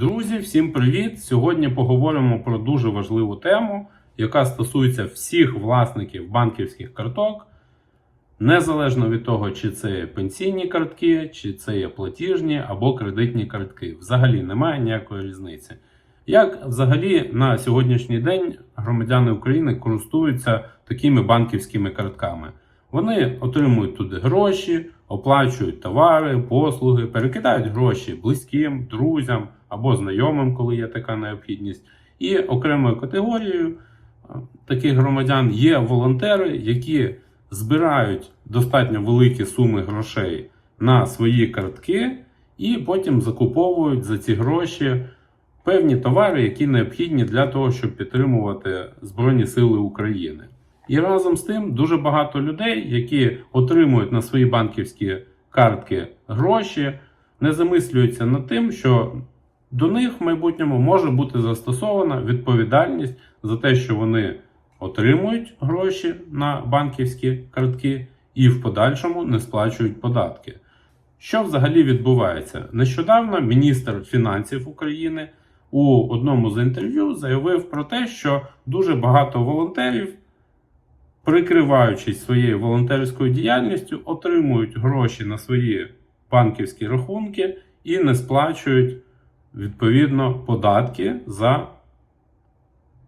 Друзі, всім привіт! Сьогодні поговоримо про дуже важливу тему, яка стосується всіх власників банківських карток, незалежно від того, чи це пенсійні картки, чи це є платіжні або кредитні картки. Взагалі немає ніякої різниці. Як взагалі на сьогоднішній день громадяни України користуються такими банківськими картками? Вони отримують туди гроші, оплачують товари, послуги, перекидають гроші близьким, друзям або знайомим, коли є така необхідність. І окремою категорією таких громадян є волонтери, які збирають достатньо великі суми грошей на свої картки і потім закуповують за ці гроші певні товари, які необхідні для того, щоб підтримувати Збройні Сили України. І разом з тим дуже багато людей, які отримують на свої банківські картки гроші, не замислюються над тим, що до них в майбутньому може бути застосована відповідальність за те, що вони отримують гроші на банківські картки і в подальшому не сплачують податки. Що взагалі відбувається? Нещодавно міністр фінансів України у одному з інтерв'ю заявив про те, що дуже багато волонтерів прикриваючись своєю волонтерською діяльністю, отримують гроші на свої банківські рахунки і не сплачують відповідно податки за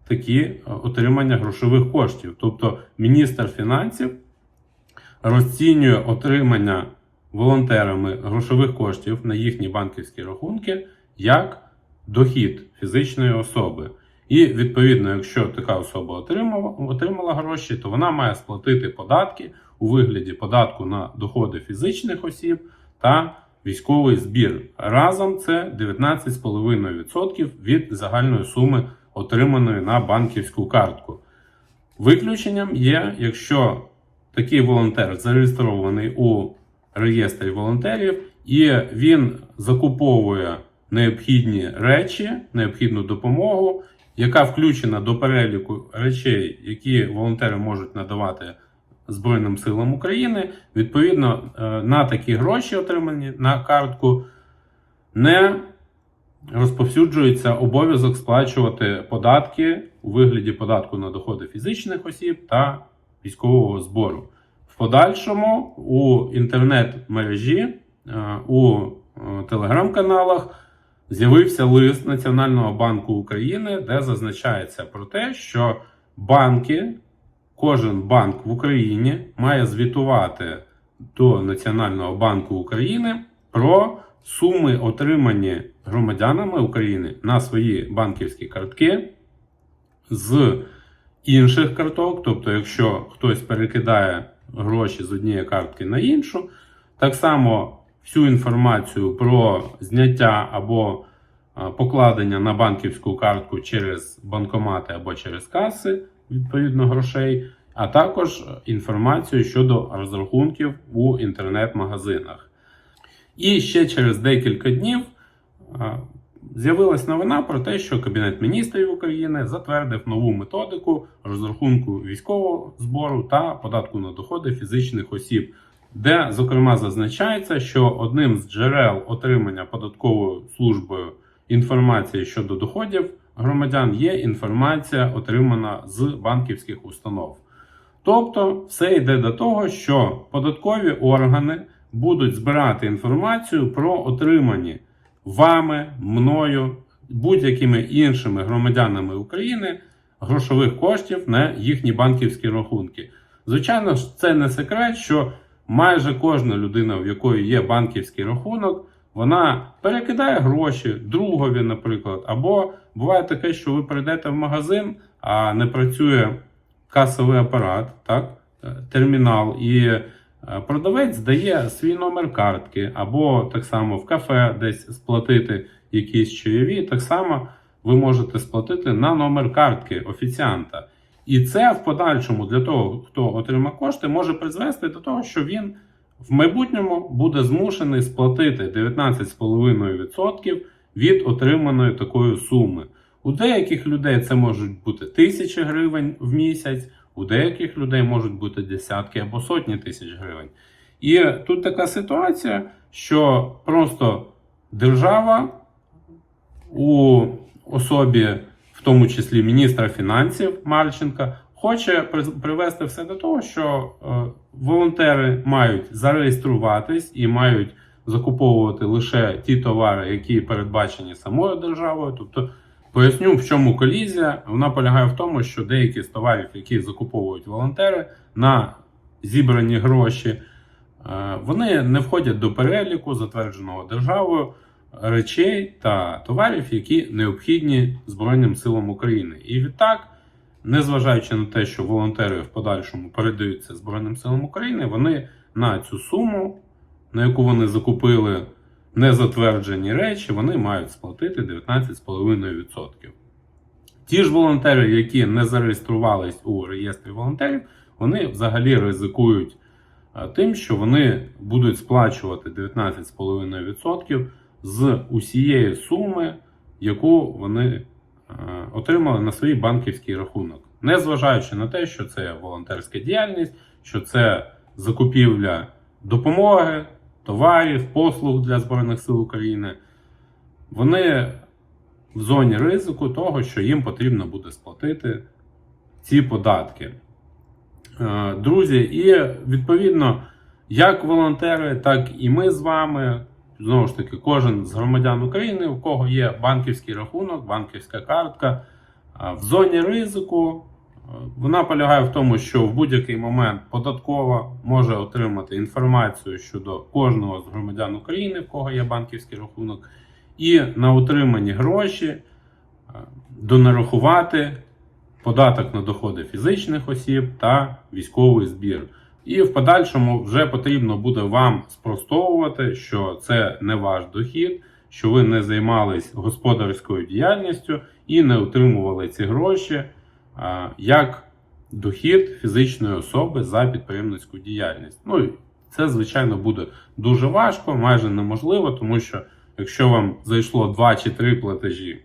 такі е, отримання грошових коштів. Тобто міністр фінансів розцінює отримання волонтерами грошових коштів на їхні банківські рахунки як дохід фізичної особи. І відповідно, якщо така особа отримала, отримала гроші, то вона має сплатити податки у вигляді податку на доходи фізичних осіб та військовий збір. Разом це 19,5% від загальної суми, отриманої на банківську картку. Виключенням є, якщо такий волонтер зареєстрований у реєстрі волонтерів, і він закуповує необхідні речі, необхідну допомогу яка включена до переліку речей, які волонтери можуть надавати Збройним силам України, відповідно е, на такі гроші, отримані на картку, не розповсюджується обов'язок сплачувати податки у вигляді податку на доходи фізичних осіб та військового збору. В подальшому у інтернет-мережі, е, у е, телеграм-каналах з'явився лист Національного банку України, де зазначається про те, що банки, кожен банк в Україні має звітувати до Національного банку України про суми, отримані громадянами України на свої банківські картки з інших карток. Тобто, якщо хтось перекидає гроші з однієї картки на іншу, так само всю інформацію про зняття або покладення на банківську картку через банкомати або через каси, відповідно грошей, а також інформацію щодо розрахунків у інтернет-магазинах. І ще через декілька днів з'явилась новина про те, що Кабінет міністрів України затвердив нову методику розрахунку військового збору та податку на доходи фізичних осіб де, зокрема, зазначається, що одним з джерел отримання податковою службою інформації щодо доходів громадян є інформація, отримана з банківських установ. Тобто, все йде до того, що податкові органи будуть збирати інформацію про отримані вами, мною, будь-якими іншими громадянами України грошових коштів на їхні банківські рахунки. Звичайно ж, це не секрет, що майже кожна людина, в якої є банківський рахунок, вона перекидає гроші другові, наприклад. Або буває таке, що ви прийдете в магазин, а не працює касовий апарат, так, е, термінал, і е, продавець дає свій номер картки, або так само в кафе десь сплатити якісь чайові. Так само ви можете сплатити на номер картки офіціанта. І це в подальшому для того, хто отримає кошти, може призвести до того, що він в майбутньому буде змушений сплатити 19,5% від отриманої такої суми. У деяких людей це можуть бути тисячі гривень в місяць, у деяких людей можуть бути десятки або сотні тисяч гривень. І тут така ситуація, що просто держава у особі, тому числі міністра фінансів Марченка, хоче при- привести все до того, що е, волонтери мають зареєструватись і мають закуповувати лише ті товари, які передбачені самою державою. Тобто, поясню, в чому колізія. Вона полягає в тому, що деякі з товарів, які закуповують волонтери на зібрані гроші, е, вони не входять до переліку, затвердженого державою речей та товарів, які необхідні Збройним силам України. І відтак, незважаючи на те, що волонтери в подальшому передаються Збройним силам України, вони на цю суму, на яку вони закупили незатверджені речі, вони мають сплатити 19,5%. Ті ж волонтери, які не зареєструвались у реєстрі волонтерів, вони взагалі ризикують е, тим, що вони будуть сплачувати 19,5% з усієї суми, яку вони е, отримали на свій банківський рахунок, незважаючи на те, що це волонтерська діяльність, що це закупівля допомоги, товарів, послуг для Збройних сил України. Вони в зоні ризику того, що їм потрібно буде сплатити ці податки. Е, Друзі, і відповідно, як волонтери, так і ми з вами, знову ж таки, кожен з громадян України, у кого є банківський рахунок, банківська картка, в зоні ризику. е, Вона полягає в тому, що в будь-який момент податкова може отримати інформацію щодо кожного з громадян України, в кого є банківський рахунок, і на отримані гроші е, донарахувати податок на доходи фізичних осіб та військовий збір. І в подальшому вже потрібно буде вам спростовувати, що це не ваш дохід, що ви не займались господарською діяльністю і не отримували ці гроші як дохід фізичної особи за підприємницьку діяльність. Ну це, звичайно, буде дуже важко, майже неможливо, тому що якщо вам зайшло 2 чи 3 платежі,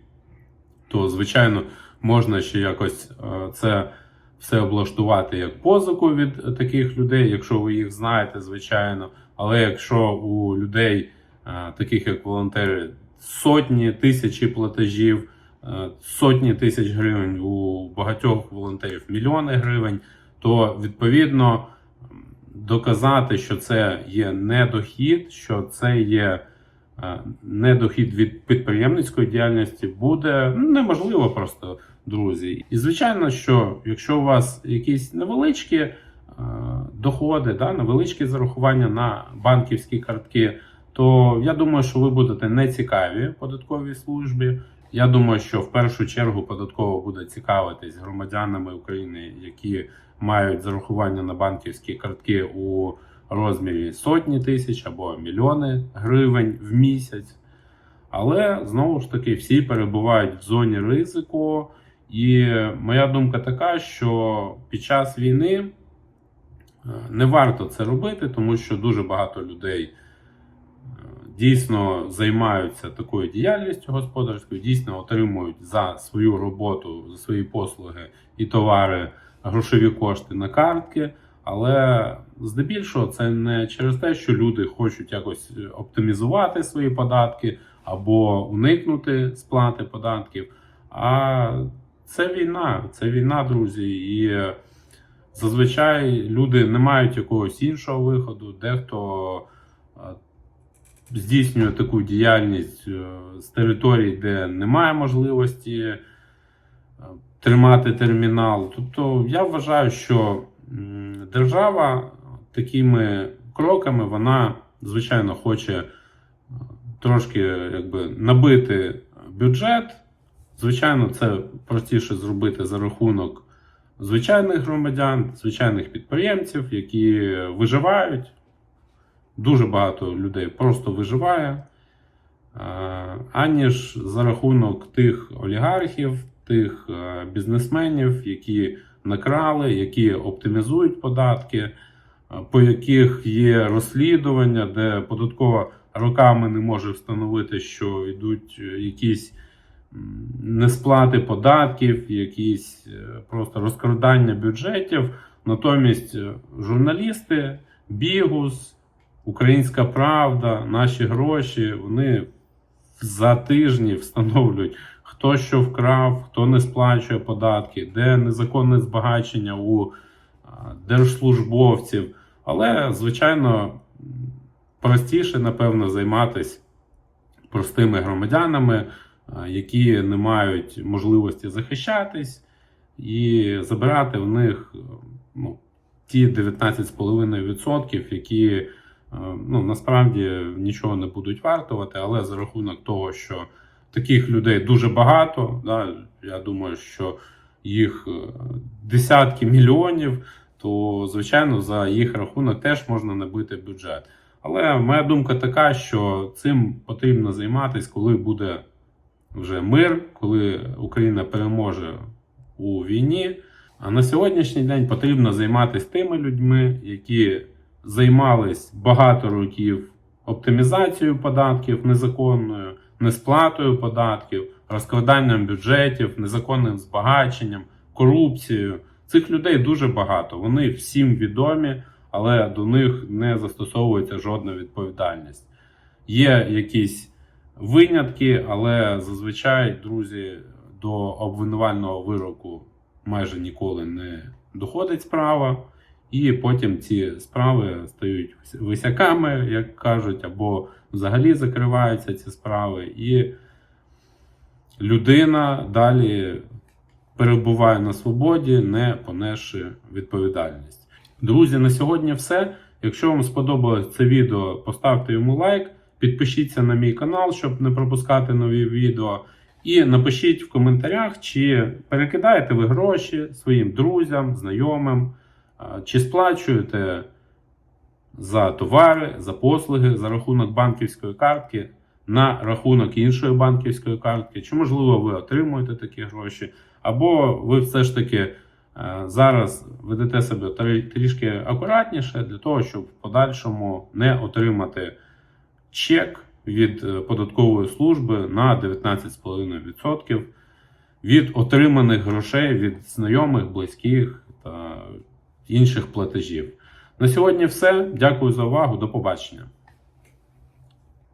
то звичайно можна ще якось е, це все облаштувати як позику від таких людей, якщо ви їх знаєте, звичайно. Але якщо у людей, е, таких як волонтери, сотні тисячі платежів, е, сотні тисяч гривень, у багатьох волонтерів мільйони гривень, то відповідно доказати, що це є недохід, що це є недохід від підприємницької діяльності, буде неможливо просто, друзі. І звичайно, що якщо у вас якісь невеличкі е, доходи, да, невеличкі зарахування на банківські картки, то я думаю, що ви будете не цікаві податковій службі. Я думаю, що в першу чергу податково буде цікавитись громадянами України, які мають зарахування на банківські картки у розмірі сотні тисяч або мільйони гривень в місяць. Але знову ж таки всі перебувають в зоні ризику. І моя думка така, що під час війни е, не варто це робити, тому що дуже багато людей е, дійсно займаються такою діяльністю господарською, дійсно отримують за свою роботу, за свої послуги і товари грошові кошти на картки. Але здебільшого це не через те, що люди хочуть якось оптимізувати свої податки або уникнути сплати податків. А це війна, це війна, друзі. І зазвичай люди не мають якогось іншого виходу. Дехто е, здійснює таку діяльність е, з територій, де немає можливості е, тримати термінал. Тобто я вважаю, що держава такими кроками вона, звичайно, хоче е, трошки якби, набити бюджет. Звичайно, це простіше зробити за рахунок звичайних громадян, звичайних підприємців, які виживають. Дуже багато людей просто виживає, е, аніж за рахунок тих олігархів, тих е, бізнесменів, які накрали, які оптимізують податки, по яких є розслідування, де податкова роками не може встановити, що йдуть е, якісь несплати податків, якісь е, просто розкрадання бюджетів. Натомість е, журналісти, Бігус, Українська Правда, наші гроші, вони за тижні встановлюють, хто що вкрав, хто не сплачує податки, де незаконне збагачення у держслужбовців. Але, звичайно, простіше, напевно, займатися простими громадянами, які не мають можливості захищатись, і забирати в них е, ну, ті 19,5%, які е, ну, насправді нічого не будуть вартувати, але за рахунок того, що таких людей дуже багато, да, я думаю, що їх е, десятки мільйонів, то звичайно за їх рахунок теж можна набити бюджет. Але моя думка така, що цим потрібно займатися, коли буде вже мир, коли Україна переможе у війні. А на сьогоднішній день потрібно займатися тими людьми, які займались багато років оптимізацією податків незаконною, несплатою податків, розкраданням бюджетів, незаконним збагаченням, корупцією. Цих людей дуже багато. Вони всім відомі, але до них не застосовується жодна відповідальність. Є якісь винятки, але зазвичай, друзі, до обвинувального вироку майже ніколи не доходить справа, і потім ці справи стають висяками, як кажуть, або взагалі закриваються ці справи, і людина далі перебуває на свободі, не понесши відповідальність. Друзі, на сьогодні все. Якщо вам сподобалось це відео, поставте йому лайк, підпишіться на мій канал, щоб не пропускати нові відео. І напишіть в коментарях, чи перекидаєте ви гроші своїм друзям, знайомим, чи сплачуєте за товари, за послуги за рахунок банківської картки на рахунок іншої банківської картки, чи, можливо, ви отримуєте такі гроші, або ви все ж таки е, зараз ведете себе трішки акуратніше для того, щоб в подальшому не отримати чек від е, податкової служби на 19,5% від отриманих грошей від знайомих, близьких та інших платежів. На сьогодні все. Дякую за увагу. До побачення.